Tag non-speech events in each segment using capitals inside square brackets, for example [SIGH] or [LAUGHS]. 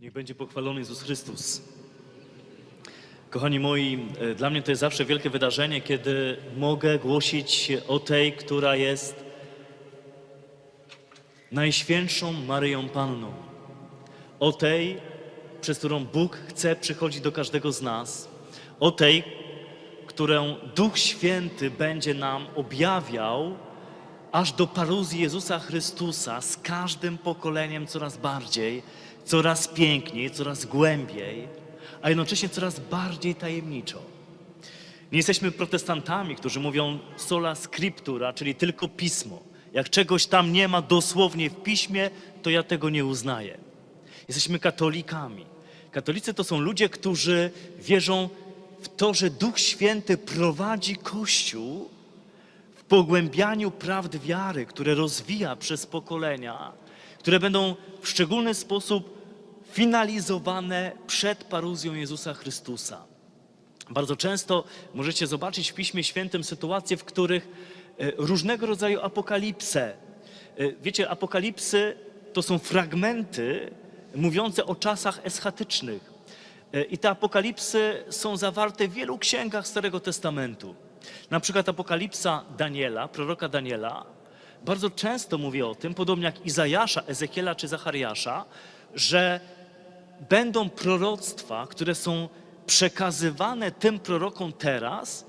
Niech będzie pochwalony Jezus Chrystus. Kochani moi, e, dla mnie to jest zawsze wielkie wydarzenie, kiedy mogę głosić o tej, która jest Najświętszą Maryją Panną. O tej, przez którą Bóg chce przychodzić do każdego z nas. O tej, którą Duch Święty będzie nam objawiał aż do paruzji Jezusa Chrystusa z każdym pokoleniem coraz bardziej, coraz piękniej, coraz głębiej, a jednocześnie coraz bardziej tajemniczo. Nie jesteśmy protestantami, którzy mówią sola scriptura, czyli tylko pismo. Jak czegoś tam nie ma dosłownie w piśmie, to ja tego nie uznaję. Jesteśmy katolikami. Katolicy to są ludzie, którzy wierzą w to, że Duch Święty prowadzi Kościół w pogłębianiu prawd wiary, które rozwija przez pokolenia, które będą w szczególny sposób finalizowane przed paruzją Jezusa Chrystusa. Bardzo często możecie zobaczyć w Piśmie Świętym sytuacje, w których e, różnego rodzaju apokalipse. e, Wiecie, apokalipsy to są fragmenty mówiące o czasach eschatycznych. E, I te apokalipsy są zawarte w wielu księgach Starego Testamentu. Na przykład apokalipsa Daniela, proroka Daniela, bardzo często mówi o tym, podobnie jak Izajasza, Ezekiela czy Zachariasza, że będą proroctwa, które są przekazywane tym prorokom teraz,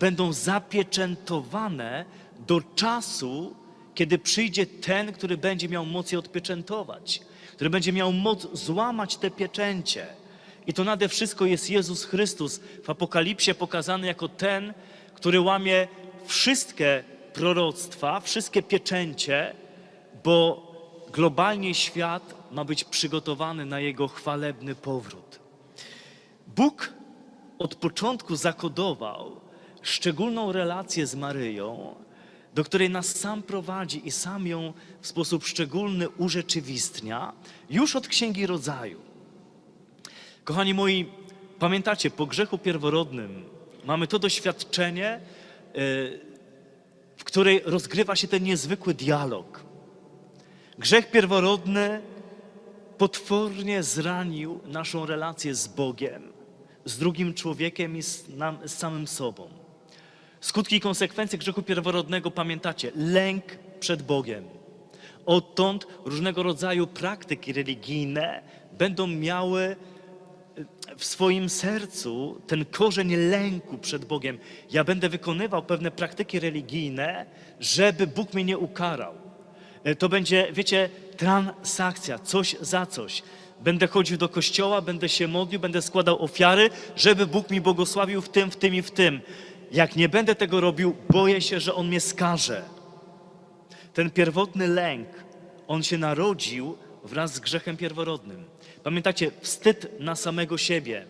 będą zapieczętowane do czasu, kiedy przyjdzie ten, który będzie miał moc je odpieczętować, który będzie miał moc złamać te pieczęcie. I to nade wszystko jest Jezus Chrystus w Apokalipsie pokazany jako ten, który łamie wszystkie proroctwa, wszystkie pieczęcie, bo globalnie świat ma być przygotowany na jego chwalebny powrót. Bóg od początku zakodował szczególną relację z Maryją, do której nas sam prowadzi i sam ją w sposób szczególny urzeczywistnia już od Księgi Rodzaju. Kochani moi, pamiętacie, po grzechu pierworodnym mamy to doświadczenie, y, w której rozgrywa się ten niezwykły dialog. Grzech pierworodny potwornie zranił naszą relację z Bogiem, z drugim człowiekiem i z, nam, z samym sobą. Skutki i konsekwencje grzechu pierworodnego pamiętacie. Lęk przed Bogiem. Odtąd różnego rodzaju praktyki religijne będą miały w swoim sercu ten korzeń lęku przed Bogiem. Ja będę wykonywał pewne praktyki religijne, żeby Bóg mnie nie ukarał. E, To będzie, wiecie, transakcja, coś za coś. Będę chodził do kościoła, będę się modlił, będę składał ofiary, żeby Bóg mi błogosławił w tym, w tym i w tym. Jak nie będę tego robił, boję się, że On mnie skaże. Ten pierwotny lęk, on się narodził wraz z grzechem pierworodnym. Pamiętacie, wstyd na samego siebie.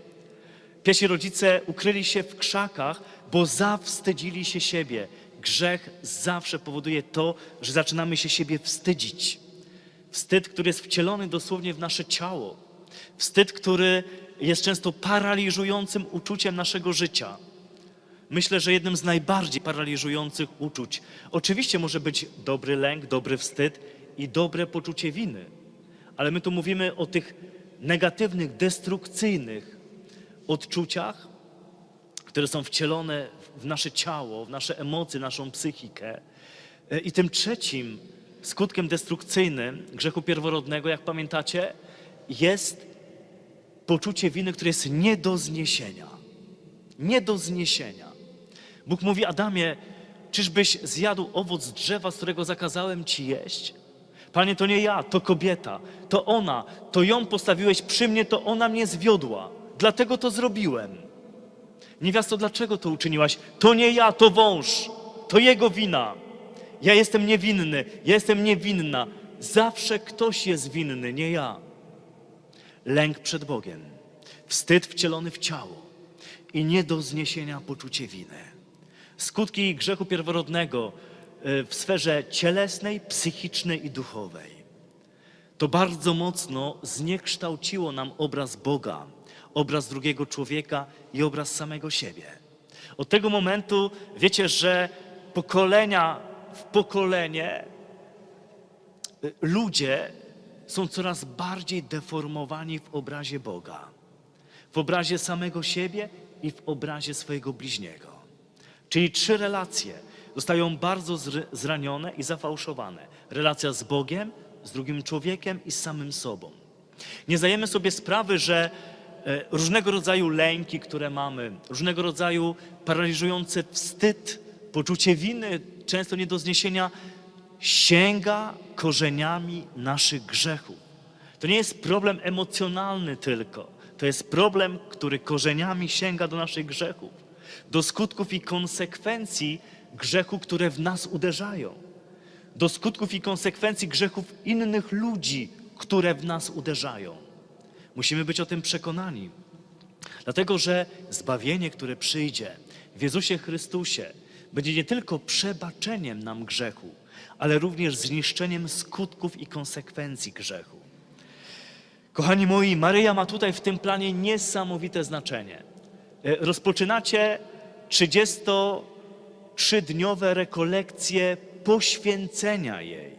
Pierwsi rodzice ukryli się w krzakach, bo zawstydzili się siebie. Grzech zawsze powoduje to, że zaczynamy się siebie wstydzić. Wstyd, który jest wcielony dosłownie w nasze ciało. Wstyd, który jest często paraliżującym uczuciem naszego życia. Myślę, że jednym z najbardziej paraliżujących uczuć. Oczywiście może być dobry lęk, dobry wstyd i dobre poczucie winy, ale my tu mówimy o tych negatywnych, destrukcyjnych odczuciach, które są wcielone w nasze ciało, w nasze emocje, naszą psychikę. E, I tym trzecim skutkiem destrukcyjnym grzechu pierworodnego, jak pamiętacie, jest poczucie winy, które jest nie do zniesienia. Nie do zniesienia. Bóg mówi Adamie, czyżbyś zjadł owoc drzewa, z którego zakazałem ci jeść? Panie, to nie ja, to kobieta, to ona, to ją postawiłeś przy mnie, to ona mnie zwiodła. Dlatego to zrobiłem. Niewiasto, dlaczego to uczyniłaś? To nie ja, to wąż, to jego wina. Ja jestem niewinny, ja jestem niewinna. Zawsze ktoś jest winny, nie ja. Lęk przed Bogiem, wstyd wcielony w ciało i nie do zniesienia poczucie winy. Skutki grzechu pierworodnego y, w sferze cielesnej, psychicznej i duchowej. To bardzo mocno zniekształciło nam obraz Boga, obraz drugiego człowieka i obraz samego siebie. Od tego momentu wiecie, że pokolenia w pokolenie ludzie są coraz bardziej deformowani w obrazie Boga, w obrazie samego siebie i w obrazie swojego bliźniego. Czyli trzy relacje zostają bardzo zr- zranione i zafałszowane: relacja z Bogiem, z drugim człowiekiem i z samym sobą. Nie zdajemy sobie sprawy, że różnego rodzaju lęki, które mamy, różnego rodzaju paraliżujący wstyd, poczucie winy, często nie do zniesienia, sięga korzeniami naszych grzechów. To nie jest problem emocjonalny tylko. To jest problem, który korzeniami sięga do naszych grzechów, do skutków i konsekwencji grzechu, które w nas uderzają, do skutków i konsekwencji grzechów innych ludzi, które w nas uderzają. Musimy być o tym przekonani. Dlatego, że zbawienie, które przyjdzie w Jezusie Chrystusie, będzie nie tylko przebaczeniem nam grzechu, ale również zniszczeniem skutków i konsekwencji grzechu. Kochani moi, Maryja ma tutaj w tym planie niesamowite znaczenie. E, Rozpoczynacie 33-dniowe rekolekcje poświęcenia jej,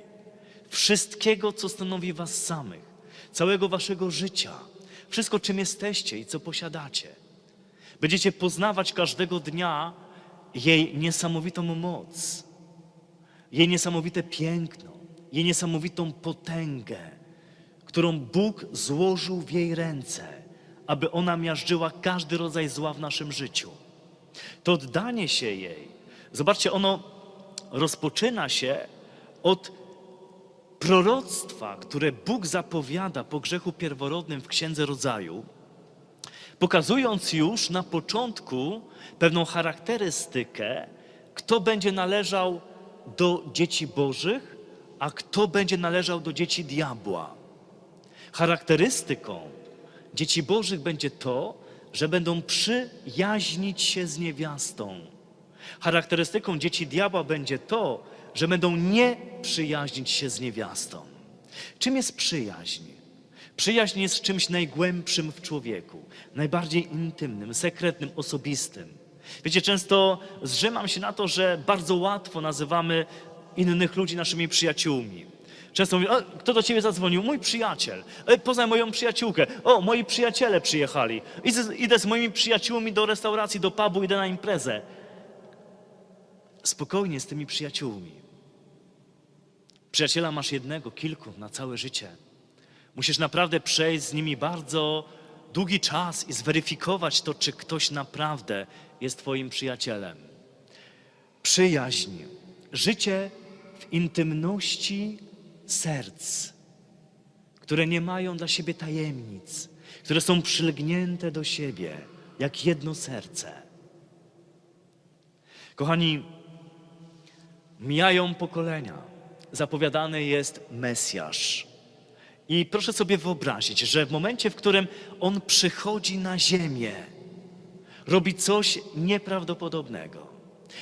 wszystkiego, co stanowi was samych, całego waszego życia, wszystko, czym jesteście i co posiadacie. Będziecie poznawać każdego dnia jej niesamowitą moc, jej niesamowite piękno, jej niesamowitą potęgę, którą Bóg złożył w jej ręce, aby ona miażdżyła każdy rodzaj zła w naszym życiu. To oddanie się jej, zobaczcie, ono rozpoczyna się od proroctwa, które Bóg zapowiada po grzechu pierworodnym w Księdze Rodzaju, pokazując już na początku pewną charakterystykę, kto będzie należał do dzieci Bożych, a kto będzie należał do dzieci diabła. Charakterystyką dzieci Bożych będzie to, że będą przyjaźnić się z niewiastą. Charakterystyką dzieci diabła będzie to, że będą nie przyjaźnić się z niewiastą. Czym jest przyjaźń? Przyjaźń jest czymś najgłębszym w człowieku, najbardziej intymnym, sekretnym, osobistym. Wiecie, często zrzymam się na to, że bardzo łatwo nazywamy innych ludzi naszymi przyjaciółmi. Często mówię, kto do ciebie zadzwonił? Mój przyjaciel. E, Poznaj moją przyjaciółkę. O, moi przyjaciele przyjechali. Idę, idę z moimi przyjaciółmi do restauracji, do pubu, idę na imprezę. Spokojnie z tymi przyjaciółmi. Przyjaciela masz jednego, kilku na całe życie. Musisz naprawdę przejść z nimi bardzo długi czas i zweryfikować to, czy ktoś naprawdę jest Twoim przyjacielem. Przyjaźń, życie w intymności serc, które nie mają dla siebie tajemnic, które są przylgnięte do siebie jak jedno serce. Kochani, mijają pokolenia, zapowiadany jest Mesjasz. I proszę sobie wyobrazić, że w momencie, w którym on przychodzi na ziemię, robi coś nieprawdopodobnego.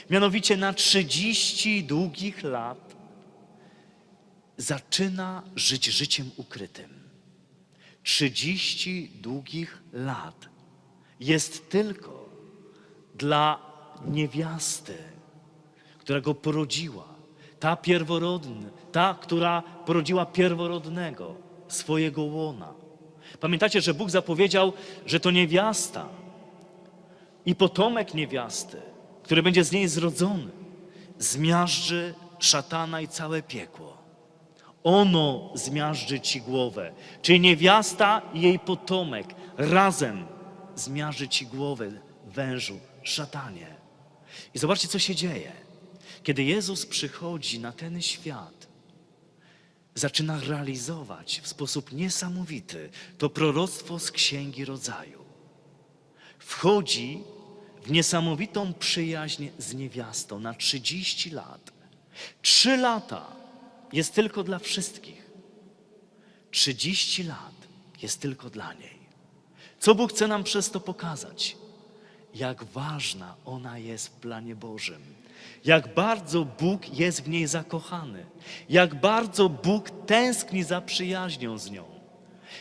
Mianowicie na 30 długich lat zaczyna żyć życiem ukrytym. 30 długich lat jest tylko dla niewiasty, która go porodziła. Ta pierworodna, ta, która porodziła pierworodnego swojego łona. Pamiętacie, że Bóg zapowiedział, że to niewiasta i potomek niewiasty, który będzie z niej zrodzony, zmiażdży szatana i całe piekło. Ono zmiażdży ci głowę, czyli niewiasta i jej potomek razem zmiażdży ci głowę wężu, szatanie. I zobaczcie, co się dzieje. Kiedy Jezus przychodzi na ten świat, zaczyna realizować w sposób niesamowity to proroctwo z Księgi Rodzaju. Wchodzi w niesamowitą przyjaźń z niewiastą na 30 lat. Trzy lata jest tylko dla wszystkich. 30 lat jest tylko dla niej. Co Bóg chce nam przez to pokazać? Jak ważna ona jest w planie Bożym. Jak bardzo Bóg jest w niej zakochany. Jak bardzo Bóg tęskni za przyjaźnią z nią.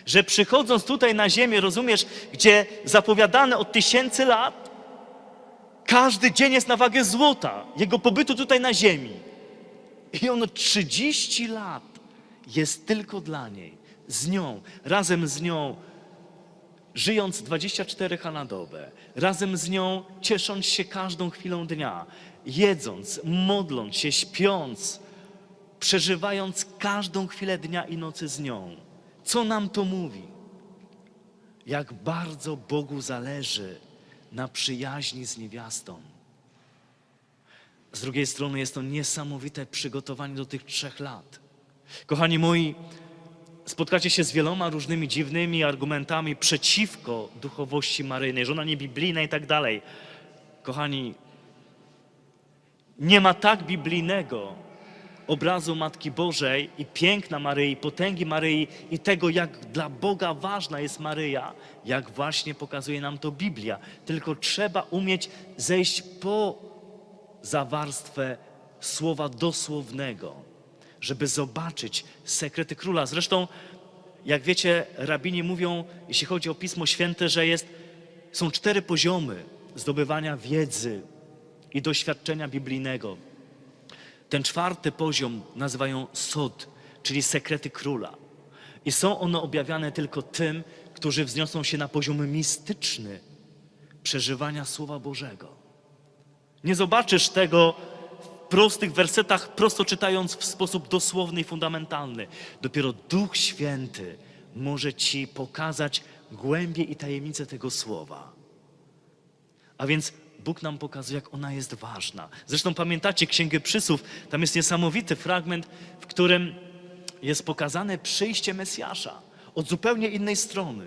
Że przychodząc tutaj na ziemię, rozumiesz, gdzie zapowiadane od tysięcy lat, każdy dzień jest na wagę złota, jego pobytu tutaj na ziemi. I on 30 lat jest tylko dla niej, z nią, razem z nią, żyjąc 24 h na dobę, razem z nią ciesząc się każdą chwilą dnia, jedząc, modląc się, śpiąc, przeżywając każdą chwilę dnia i nocy z nią. Co nam to mówi? Jak bardzo Bogu zależy na przyjaźni z niewiastą. Z drugiej strony jest to niesamowite przygotowanie do tych trzech lat. Kochani moi, spotkacie się z wieloma różnymi dziwnymi argumentami przeciwko duchowości maryjnej, że ona nie biblijna i tak dalej. Kochani, nie ma tak biblijnego obrazu Matki Bożej i piękna Maryi, potęgi Maryi i tego, jak dla Boga ważna jest Maryja, jak właśnie pokazuje nam to Biblia. Tylko trzeba umieć zejść po za warstwę słowa dosłownego, żeby zobaczyć sekrety króla. Zresztą, jak wiecie, rabini mówią, jeśli chodzi o Pismo Święte, że jest, są cztery poziomy zdobywania wiedzy i doświadczenia biblijnego. Ten czwarty poziom nazywają sod, czyli sekrety króla. I są one objawiane tylko tym, którzy wzniosą się na poziom mistyczny przeżywania Słowa Bożego. Nie zobaczysz tego w prostych wersetach, prosto czytając w sposób dosłowny i fundamentalny. Dopiero Duch Święty może ci pokazać głębie i tajemnice tego słowa. A więc Bóg nam pokazuje, jak ona jest ważna. Zresztą pamiętacie Księgę Przysłów, tam jest niesamowity fragment, w którym jest pokazane przyjście Mesjasza od zupełnie innej strony.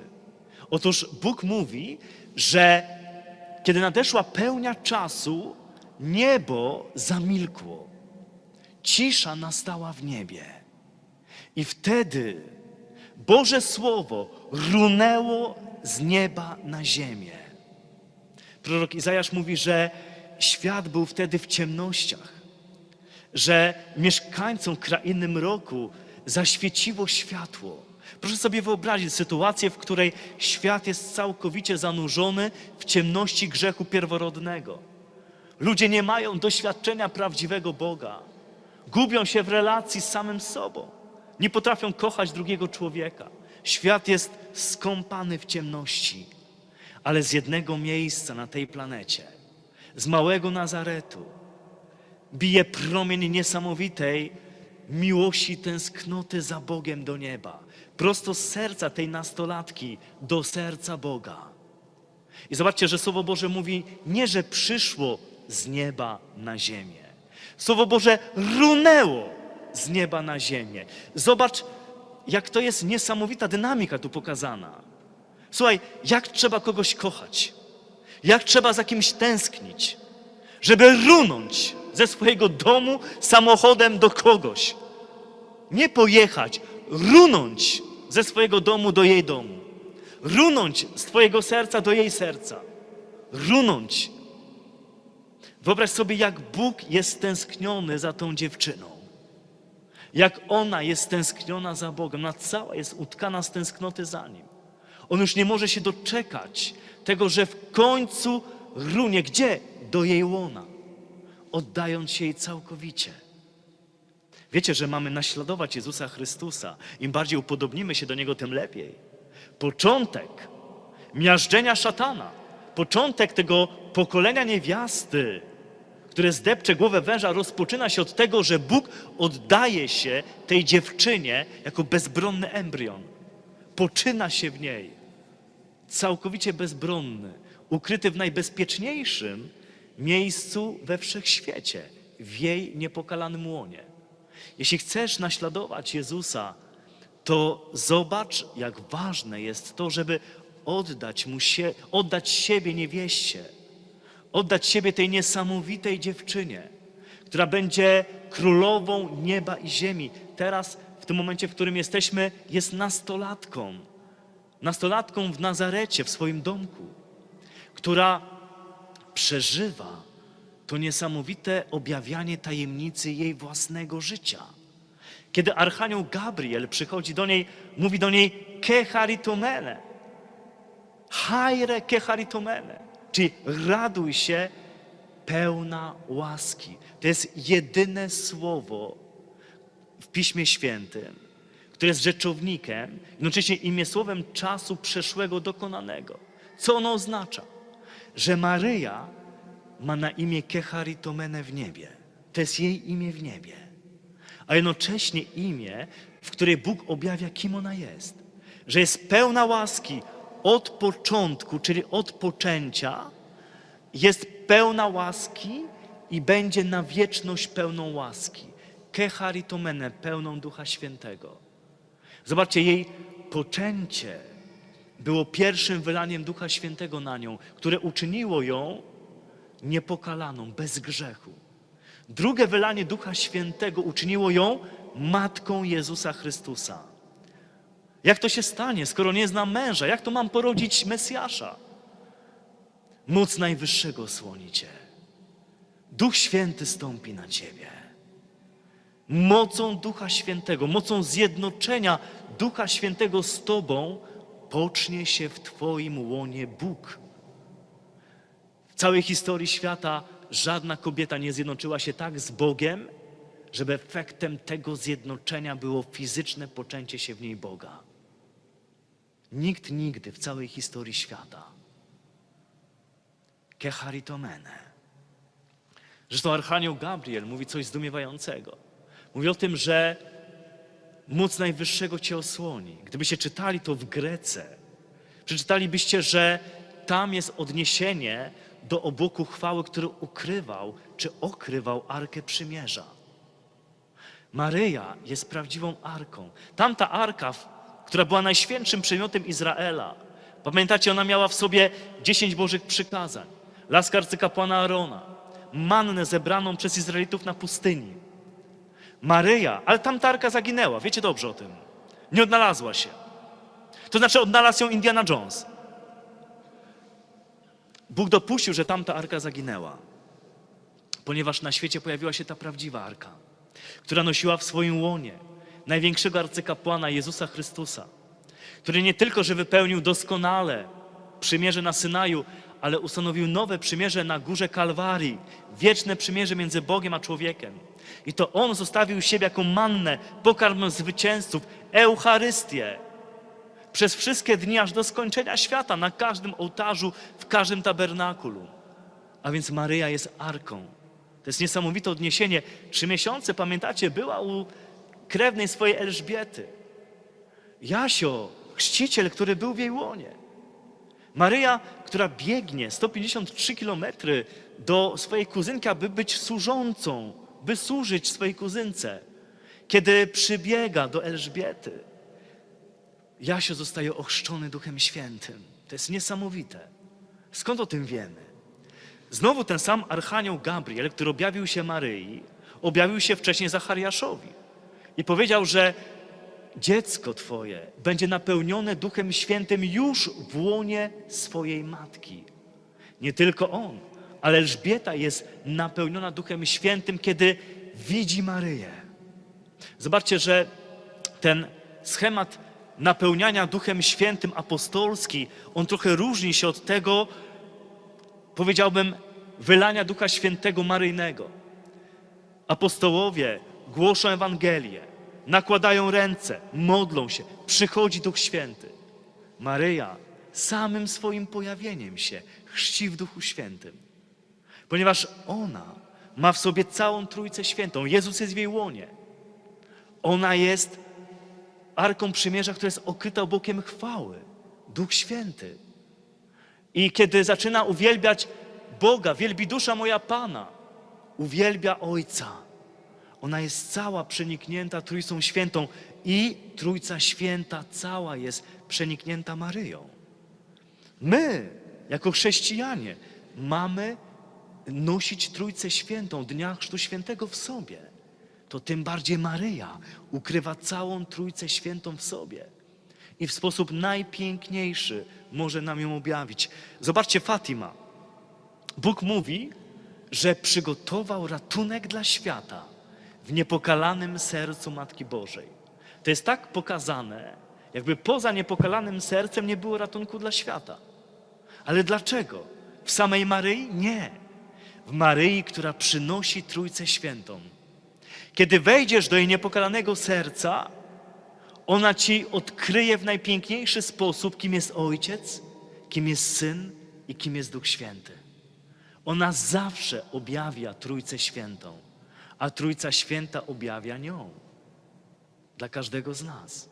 Otóż Bóg mówi, że kiedy nadeszła pełnia czasu, niebo zamilkło. Cisza nastała w niebie. I wtedy Boże Słowo runęło z nieba na ziemię. Prorok Izajasz mówi, że świat był wtedy w ciemnościach, że mieszkańcom krainy mroku zaświeciło światło. Proszę sobie wyobrazić sytuację, w której świat jest całkowicie zanurzony w ciemności grzechu pierworodnego. Ludzie nie mają doświadczenia prawdziwego Boga. Gubią się w relacji z samym sobą. Nie potrafią kochać drugiego człowieka. Świat jest skąpany w ciemności. Ale z jednego miejsca na tej planecie, z małego Nazaretu, bije promień niesamowitej miłości, tęsknoty za Bogiem do nieba. Prosto z serca tej nastolatki do serca Boga. I zobaczcie, że Słowo Boże mówi nie, że przyszło z nieba na ziemię. Słowo Boże runęło z nieba na ziemię. Zobacz, jak to jest niesamowita dynamika tu pokazana. Słuchaj, jak trzeba kogoś kochać, jak trzeba za kimś tęsknić, żeby runąć ze swojego domu samochodem do kogoś. Nie pojechać, runąć ze swojego domu do jej domu. Runąć z Twojego serca do jej serca. Runąć. Wyobraź sobie, jak Bóg jest tęskniony za tą dziewczyną. Jak ona jest tęskniona za Bogiem. Ona cała jest utkana z tęsknoty za Nim. On już nie może się doczekać tego, że w końcu runie. Gdzie? Do jej łona. Oddając się jej całkowicie. Wiecie, że mamy naśladować Jezusa Chrystusa. Im bardziej upodobnimy się do Niego, tym lepiej. Początek miażdżenia szatana, początek tego pokolenia niewiasty, które zdepcze głowę węża, rozpoczyna się od tego, że Bóg oddaje się tej dziewczynie jako bezbronny embrion. Poczyna się w niej, całkowicie bezbronny, ukryty w najbezpieczniejszym miejscu we wszechświecie, w jej niepokalanym łonie. Jeśli chcesz naśladować Jezusa, to zobacz, jak ważne jest to, żeby oddać mu się, oddać siebie niewieście, oddać siebie tej niesamowitej dziewczynie, która będzie królową nieba i ziemi. Teraz, w tym momencie, w którym jesteśmy, jest nastolatką. Nastolatką w Nazarecie, w swoim domku, która przeżywa to niesamowite objawianie tajemnicy jej własnego życia. Kiedy Archanioł Gabriel przychodzi do niej, mówi do niej kecharitomene, haire kecharitomene, czyli raduj się pełna łaski. To jest jedyne słowo w Piśmie Świętym, które jest rzeczownikiem, jednocześnie imię słowem czasu przeszłego dokonanego. Co ono oznacza? Że Maryja ma na imię Kecharitomene w niebie. To jest jej imię w niebie. A jednocześnie imię, w której Bóg objawia, kim ona jest. Że jest pełna łaski od początku, czyli od poczęcia, jest pełna łaski i będzie na wieczność pełną łaski. Kecharitomene, pełną Ducha Świętego. Zobaczcie, jej poczęcie było pierwszym wylaniem Ducha Świętego na nią, które uczyniło ją niepokalaną, bez grzechu. Drugie wylanie Ducha Świętego uczyniło ją matką Jezusa Chrystusa. Jak to się stanie, skoro nie znam męża? Jak to mam porodzić Mesjasza? Moc Najwyższego słoni cię. Duch Święty stąpi na ciebie. Mocą Ducha Świętego, mocą zjednoczenia Ducha Świętego z tobą pocznie się w twoim łonie Bóg. W całej historii świata żadna kobieta nie zjednoczyła się tak z Bogiem, żeby efektem tego zjednoczenia było fizyczne poczęcie się w niej Boga. Nikt nigdy w całej historii świata. Kecharitomene. Zresztą Archanioł Gabriel mówi coś zdumiewającego. Mówi o tym, że moc Najwyższego cię osłoni. Gdybyście czytali to w Grece, przeczytalibyście, że tam jest odniesienie do obłoku chwały, który ukrywał czy okrywał Arkę Przymierza. Maryja jest prawdziwą arką. Tamta arka, która była najświętszym przedmiotem Izraela, pamiętacie, ona miała w sobie dziesięć Bożych przykazań, lask arcykapłana Arona, mannę zebraną przez Izraelitów na pustyni. Maryja, ale tamta arka zaginęła, wiecie dobrze o tym. Nie odnalazła się. To znaczy odnalazł ją Indiana Jones. Bóg dopuścił, że tamta arka zaginęła, ponieważ na świecie pojawiła się ta prawdziwa arka, która nosiła w swoim łonie największego arcykapłana Jezusa Chrystusa, który nie tylko, że wypełnił doskonale przymierze na Synaju, ale ustanowił nowe przymierze na górze Kalwarii, wieczne przymierze między Bogiem a człowiekiem. I to On zostawił siebie jako mannę, pokarm zwycięzców, Eucharystię, przez wszystkie dni aż do skończenia świata, na każdym ołtarzu, w każdym tabernakulu. A więc Maryja jest arką. To jest niesamowite odniesienie. Trzy miesiące, pamiętacie, była u krewnej swojej Elżbiety. Jasio, chrzciciel, który był w jej łonie. Maryja, która biegnie 153 kilometry do swojej kuzynki, aby być służącą, by służyć swojej kuzynce. Kiedy przybiega do Elżbiety, Jasio zostaje ochrzczony Duchem Świętym. To jest niesamowite. Skąd o tym wiemy? Znowu ten sam Archanioł Gabriel, który objawił się Maryi, objawił się wcześniej Zachariaszowi i powiedział, że dziecko Twoje będzie napełnione Duchem Świętym już w łonie swojej matki. Nie tylko on, ale Elżbieta jest napełniona Duchem Świętym, kiedy widzi Maryję. Zobaczcie, że ten schemat napełniania Duchem Świętym apostolski, on trochę różni się od tego, powiedziałbym, wylania Ducha Świętego Maryjnego. Apostołowie głoszą Ewangelię, nakładają ręce, modlą się, przychodzi Duch Święty. Maryja samym swoim pojawieniem się chrzci w Duchu Świętym, ponieważ ona ma w sobie całą Trójcę Świętą. Jezus jest w jej łonie. Ona jest Arką Przymierza, która jest okryta obłokiem chwały. Duch Święty. I kiedy zaczyna uwielbiać Boga, wielbi dusza moja Pana, uwielbia Ojca. Ona jest cała przeniknięta Trójcą Świętą i Trójca Święta cała jest przeniknięta Maryją. My, jako chrześcijanie, mamy nosić Trójcę Świętą Dnia Chrztu Świętego w sobie. To tym bardziej Maryja ukrywa całą Trójcę Świętą w sobie i w sposób najpiękniejszy może nam ją objawić. Zobaczcie, Fatima. Bóg mówi, że przygotował ratunek dla świata w niepokalanym sercu Matki Bożej. To jest tak pokazane, jakby poza niepokalanym sercem nie było ratunku dla świata. Ale dlaczego? W samej Maryi? Nie. W Maryi, która przynosi Trójcę Świętą. Kiedy wejdziesz do jej niepokalanego serca, Ona ci odkryje w najpiękniejszy sposób, kim jest Ojciec, kim jest Syn i kim jest Duch Święty. Ona zawsze objawia Trójcę Świętą, a Trójca Święta objawia nią dla każdego z nas.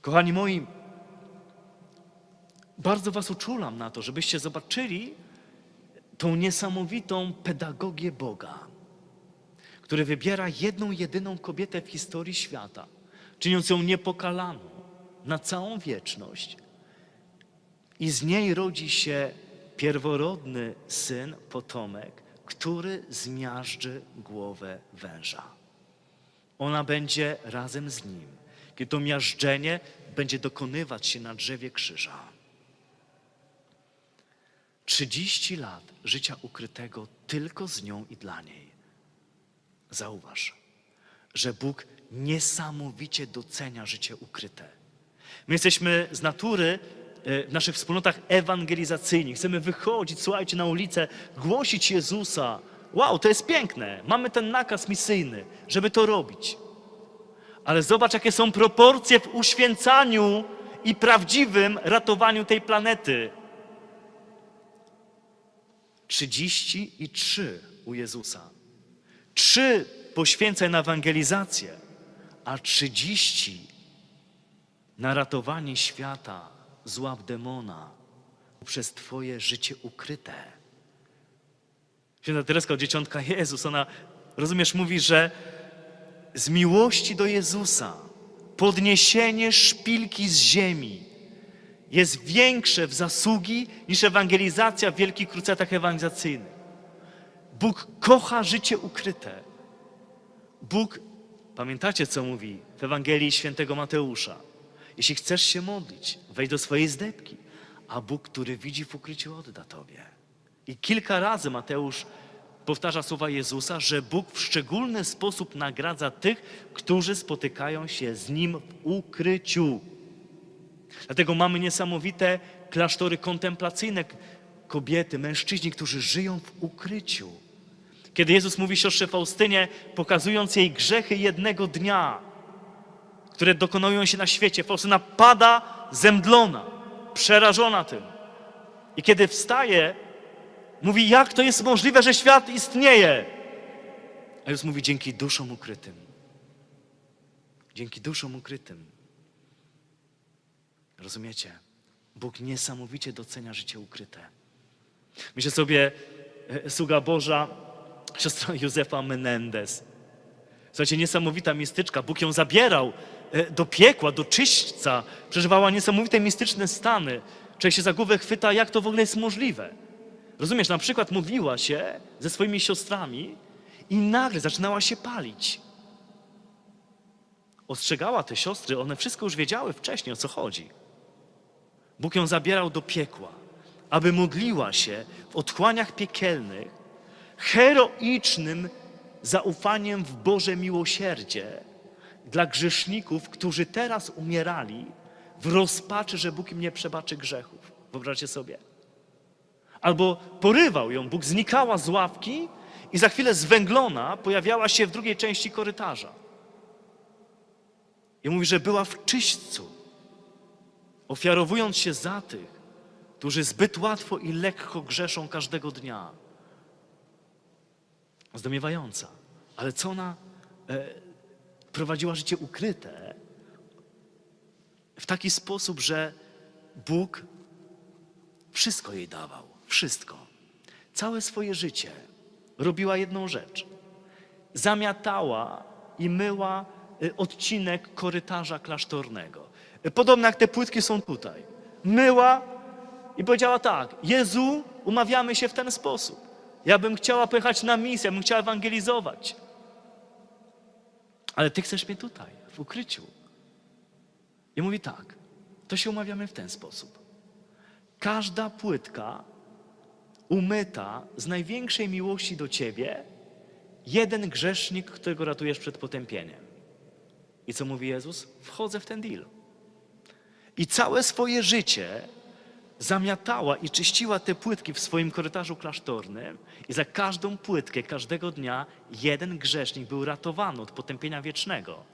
Kochani moi, bardzo Was uczulam na to, żebyście zobaczyli tą niesamowitą pedagogię Boga, który wybiera jedną, jedyną kobietę w historii świata, czyniąc ją niepokalaną na całą wieczność. I z niej rodzi się pierworodny syn, potomek, który zmiażdży głowę węża. Ona będzie razem z nim, kiedy to miażdżenie będzie dokonywać się na drzewie krzyża. 30 lat życia ukrytego tylko z nią i dla niej. Zauważ, że Bóg niesamowicie docenia życie ukryte. My jesteśmy z natury w naszych wspólnotach ewangelizacyjnych. Chcemy wychodzić, słuchajcie, na ulicę, głosić Jezusa. Wow, to jest piękne. Mamy ten nakaz misyjny, żeby to robić. Ale zobacz, jakie są proporcje w uświęcaniu i prawdziwym ratowaniu tej planety. 33 u Jezusa. 3 poświęcaj na ewangelizację, a 30 na ratowanie świata z łap demona przez Twoje życie ukryte. Święta Tereska od Dzieciątka Jezus, ona, rozumiesz, mówi, że z miłości do Jezusa podniesienie szpilki z ziemi jest większe w zasługi niż ewangelizacja w wielkich krucjatach ewangelizacyjnych. Bóg kocha życie ukryte. Bóg, pamiętacie co mówi w Ewangelii Świętego Mateusza? Jeśli chcesz się modlić, wejdź do swojej zdebki, a Bóg, który widzi w ukryciu, odda tobie. I kilka razy Mateusz powtarza słowa Jezusa, że Bóg w szczególny sposób nagradza tych, którzy spotykają się z Nim w ukryciu. Dlatego mamy niesamowite klasztory kontemplacyjne, kobiety, mężczyźni, którzy żyją w ukryciu. Kiedy Jezus mówi siostrze Faustynie, pokazując jej grzechy jednego dnia, które dokonują się na świecie, Faustyna pada zemdlona, przerażona tym. I kiedy wstaje, mówi, jak to jest możliwe, że świat istnieje? A Jezus mówi, dzięki duszom ukrytym. Dzięki duszom ukrytym. Rozumiecie? Bóg niesamowicie docenia życie ukryte. Myślę sobie, e, sługa Boża, siostra [LAUGHS] Józefa Menendez. Słuchajcie, niesamowita mistyczka. Bóg ją zabierał e, do piekła, do czyśćca. Przeżywała niesamowite mistyczne stany. Człowiek się za głowę chwyta, jak to w ogóle jest możliwe. Rozumiesz, na przykład modliła się ze swoimi siostrami i nagle zaczynała się palić. Ostrzegała te siostry, one wszystko już wiedziały wcześniej, o co chodzi. Bóg ją zabierał do piekła, aby modliła się w otchłaniach piekielnych heroicznym zaufaniem w Boże miłosierdzie dla grzeszników, którzy teraz umierali w rozpaczy, że Bóg im nie przebaczy grzechów. Wyobraźcie sobie. Albo porywał ją, Bóg znikała z ławki i za chwilę zwęglona pojawiała się w drugiej części korytarza. I mówi, że była w czyśćcu, ofiarowując się za tych, którzy zbyt łatwo i lekko grzeszą każdego dnia. Zdumiewająca. Ale co ona e, prowadziła życie ukryte w taki sposób, że Bóg wszystko jej dawał. Wszystko. Całe swoje życie robiła jedną rzecz. Zamiatała i myła y, odcinek korytarza klasztornego. Podobno jak te płytki są tutaj. Myła i powiedziała tak: Jezu, umawiamy się w ten sposób. Ja bym chciała pojechać na misję, bym chciała ewangelizować. Ale ty chcesz mnie tutaj, w ukryciu. I mówi tak: to się umawiamy w ten sposób. Każda płytka umyta z największej miłości do ciebie, jeden grzesznik, którego ratujesz przed potępieniem. I co mówi Jezus? Wchodzę w ten deal. I całe swoje życie zamiatała i czyściła te płytki w swoim korytarzu klasztornym i za każdą płytkę, każdego dnia jeden grzesznik był ratowany od potępienia wiecznego.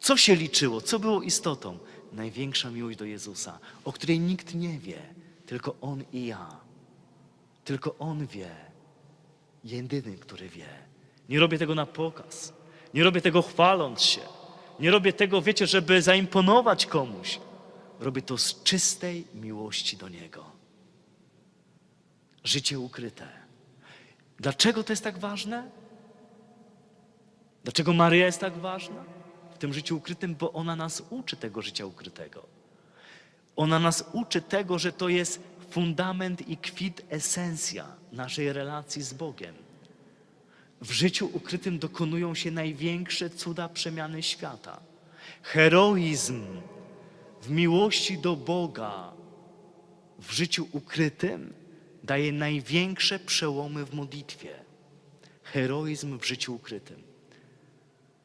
Co się liczyło? Co było istotą? Największa miłość do Jezusa, o której nikt nie wie, tylko On i ja. Tylko On wie. Jedyny, który wie. Nie robię tego na pokaz. Nie robię tego chwaląc się. Nie robię tego, wiecie, żeby zaimponować komuś. Robię to z czystej miłości do Niego. Życie ukryte. Dlaczego to jest tak ważne? Dlaczego Maryja jest tak ważna w tym życiu ukrytym? Bo ona nas uczy tego życia ukrytego. Ona nas uczy tego, że to jest fundament i kwit esencja naszej relacji z Bogiem. W życiu ukrytym dokonują się największe cuda przemiany świata. Heroizm w miłości do Boga w życiu ukrytym daje największe przełomy w modlitwie. Heroizm w życiu ukrytym.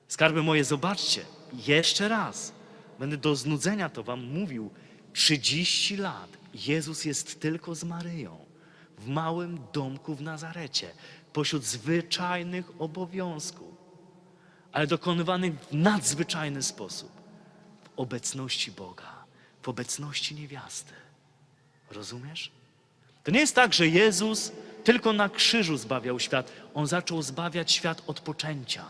Skarby moje, zobaczcie, jeszcze raz. Będę do znudzenia to wam mówił. 30 lat Jezus jest tylko z Maryją w małym domku w Nazarecie, pośród zwyczajnych obowiązków, ale dokonywanych w nadzwyczajny sposób, obecności Boga, w obecności niewiasty. Rozumiesz? To nie jest tak, że Jezus tylko na krzyżu zbawiał świat. On zaczął zbawiać świat od poczęcia.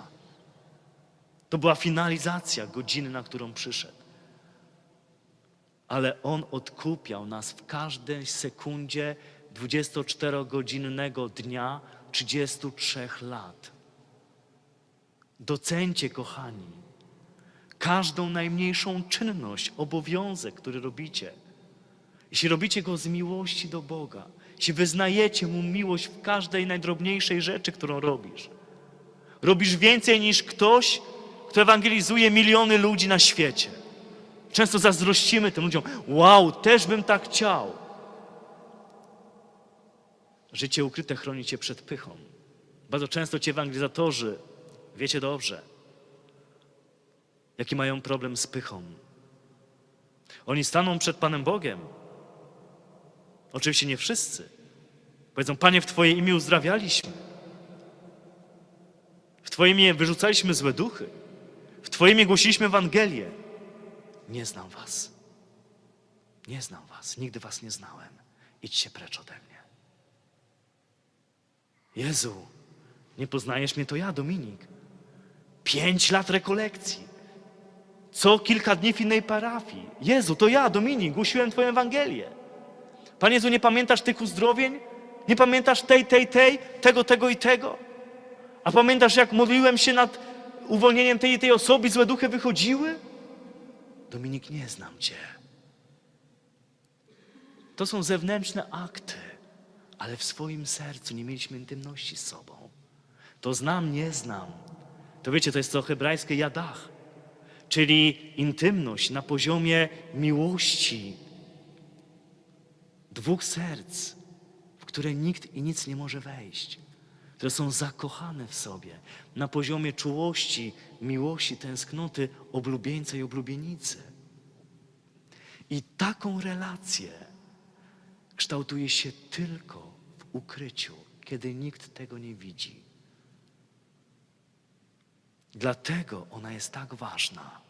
To była finalizacja godziny, na którą przyszedł. Ale On odkupiał nas w każdej sekundzie 24-godzinnego dnia 33 lat. Docencie, kochani, każdą najmniejszą czynność, obowiązek, który robicie. Jeśli robicie go z miłości do Boga, jeśli wyznajecie Mu miłość w każdej najdrobniejszej rzeczy, którą robisz, robisz więcej niż ktoś, kto ewangelizuje miliony ludzi na świecie. Często zazdrościmy tym ludziom. Wow, też bym tak chciał. Życie ukryte chroni cię przed pychą. Bardzo często ci ewangelizatorzy, wiecie dobrze, jaki mają problem z pychą. Oni staną przed Panem Bogiem. Oczywiście nie wszyscy. Powiedzą, Panie, w Twoje imię uzdrawialiśmy. W Twoje imię wyrzucaliśmy złe duchy. W Twoje imię głosiliśmy Ewangelię. Nie znam Was. Nie znam Was. Nigdy Was nie znałem. Idźcie precz ode mnie. Jezu, nie poznajesz mnie, to ja, Dominik. Pięć lat rekolekcji. Co kilka dni w innej parafii. Jezu, to ja, Dominik, głosiłem Twoją Ewangelię. Panie Jezu, nie pamiętasz tych uzdrowień? Nie pamiętasz tej, tej, tej, tego, tego i tego? A pamiętasz, jak modliłem się nad uwolnieniem tej i tej osoby, złe duchy wychodziły? Dominik, nie znam Cię. To są zewnętrzne akty, ale w swoim sercu nie mieliśmy intymności z sobą. To znam, nie znam. To wiecie, to jest to hebrajskie jadach, czyli intymność na poziomie miłości dwóch serc, w które nikt i nic nie może wejść, które są zakochane w sobie na poziomie czułości, miłości, tęsknoty oblubieńca i oblubienicy. I taką relację kształtuje się tylko w ukryciu, kiedy nikt tego nie widzi. Dlatego ona jest tak ważna.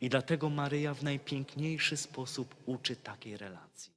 I dlatego Maryja w najpiękniejszy sposób uczy takiej relacji.